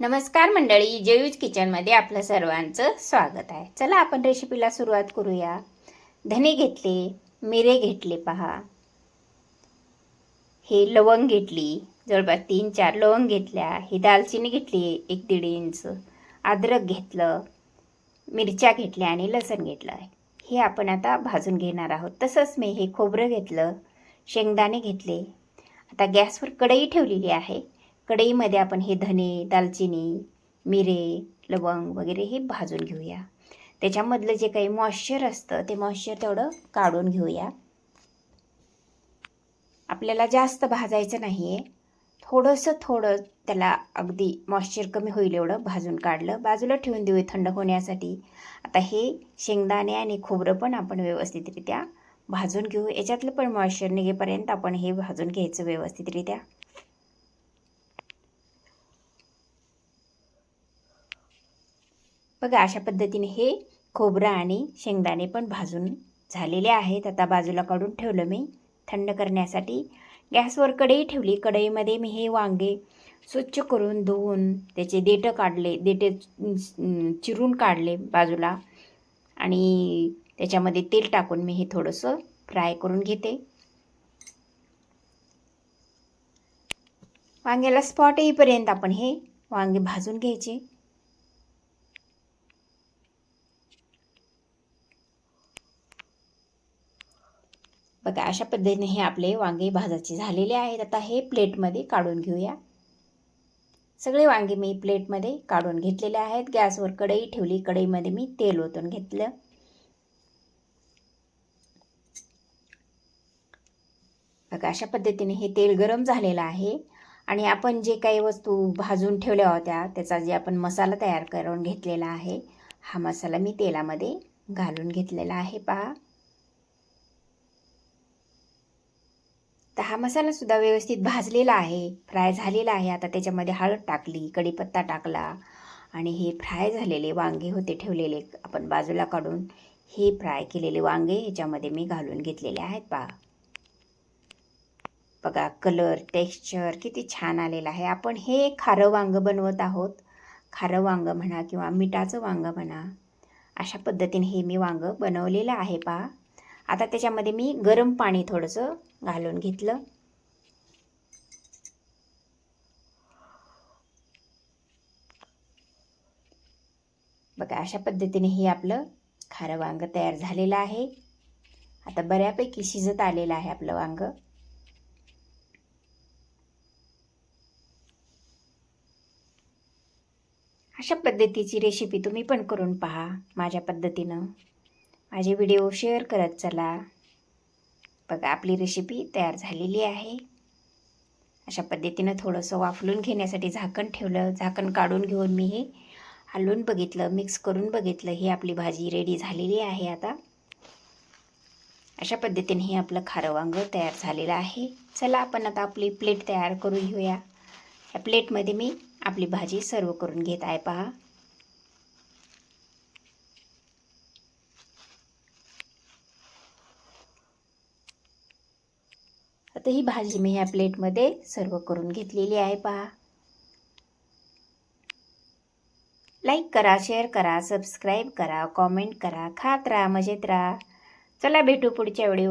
नमस्कार मंडळी जयूज किचनमध्ये आपलं सर्वांचं स्वागत आहे. चला आपण रेसिपीला सुरुवात करूया. धने घेतले मिरे घेतले पहा. हे लवंग घेतली जवळपास तीन चार लवंग घेतल्या. ही दालचिनी घेतली एक दीड इंच. अद्रक घेतलं मिरच्या घेतल्या आणि लसण घेतलं हे आपण आता भाजून घेणार आहोत. तसंच मी हे खोबरं घेतलं शेंगदाणे घेतले. आता गॅसवर कढई ठेवलेली आहे. कढईमध्ये आपण हे धने दालचिनी मिरे लवंग वगैरे हे भाजून घेऊया. त्याच्यामधलं जे काही मॉइश्चर असतं ते मॉइश्चर तेवढं काढून घेऊया. आपल्याला जास्त भाजायचं नाही आहे थोडंसं थोडं त्याला अगदी मॉइश्चर कमी होईल एवढं भाजून काढलं. बाजूला ठेवून देऊ थंड होण्यासाठी. आता हे शेंगदाणे आणि खोबरं पण आपण व्यवस्थितरित्या भाजून घेऊ. याच्यातलं पण मॉइश्चर निघेपर्यंत आपण हे भाजून घ्यायचं व्यवस्थितरित्या. बघा अशा पद्धतीने हे खोबरं आणि शेंगदाणे पण भाजून झालेले आहेत. आता बाजूला काढून ठेवलं मी. थंड करण्यासाठी गॅसवर कढई ठेवली. कढईमध्ये मी हे वांगे स्वच्छ करून धुवून त्याचे देठं काढले. देठे चिरून काढले बाजूला. आणि त्याच्यामध्ये तेल टाकून मी हे थोडंसं फ्राय करून घेते. वांग्याला स्पॉट येईपर्यंत आपण हे वांगे भाजून घ्यायचे. बघा अशा पद्धतीने हे आपले वांगे भाजायचे झालेले आहेत. आता हे प्लेटमध्ये काढून घेऊया. सगळे वांगे मी प्लेटमध्ये काढून घेतलेले आहेत. गॅसवर कढई ठेवली. कढईमध्ये मी तेल ओतून घेतलं. बघा अशा पद्धतीने हे तेल गरम झालेलं आहे. आणि आपण जे काही वस्तू भाजून ठेवल्या होत्या त्याचा जे आपण मसाला तयार करून घेतलेला आहे हा मसाला मी तेलामध्ये घालून घेतलेला आहे. पहा. तर हा मसालासुद्धा व्यवस्थित भाजलेला आहे. फ्राय झालेला आहे. आता त्याच्यामध्ये हळद टाकली कढीपत्ता टाकला आणि हे फ्राय झालेले वांगे होते ठेवलेले. आपण बाजूला काढून हे फ्राय केलेले वांगे ह्याच्यामध्ये मी घालून घेतलेले आहेत पहा. बघा कलर टेक्स्चर किती छान आलेलं आहे. आपण हे खारं वांगं बनवत आहोत. खारं वांगं म्हणा किंवा मिठाचं वांगं म्हणा अशा पद्धतीने हे मी वांगं बनवलेलं आहे पहा. आता त्याच्यामध्ये मी गरम पाणी थोडंसं घालून घेतलं. बघा अशा पद्धतीने हे आपलं खारं वांग तयार झालेलं आहे. आता बऱ्यापैकी शिजत आलेलं आहे आपलं वांग. अशा पद्धतीची रेसिपी तुम्ही पण करून पहा माझ्या पद्धतीनं. माझे व्हिडिओ शेअर करत चला. बघा आपली रेसिपी तयार झालेली आहे. अशा पद्धतीनं थोडंसं वाफलून घेण्यासाठी झाकण ठेवलं. झाकण काढून घेऊन मी हे हलवून बघितलं मिक्स करून बघितलं. ही आपली भाजी रेडी झालेली आहे आता. अशा पद्धतीने हे आपलं खारं वांग तयार झालेलं आहे. चला आपण आता आपली प्लेट तयार करून घेऊया. या प्लेटमध्ये मी आपली भाजी सर्व करून घेत आहे पहा. आता ही भाजी मी ह्या प्लेटमध्ये सर्व करून घेतलेली आहे पहा. लाईक करा शेअर करा सबस्क्राईब करा कॉमेंट करा खात राहा मजेत राहा. चला भेटू पुढच्या व्हिडिओ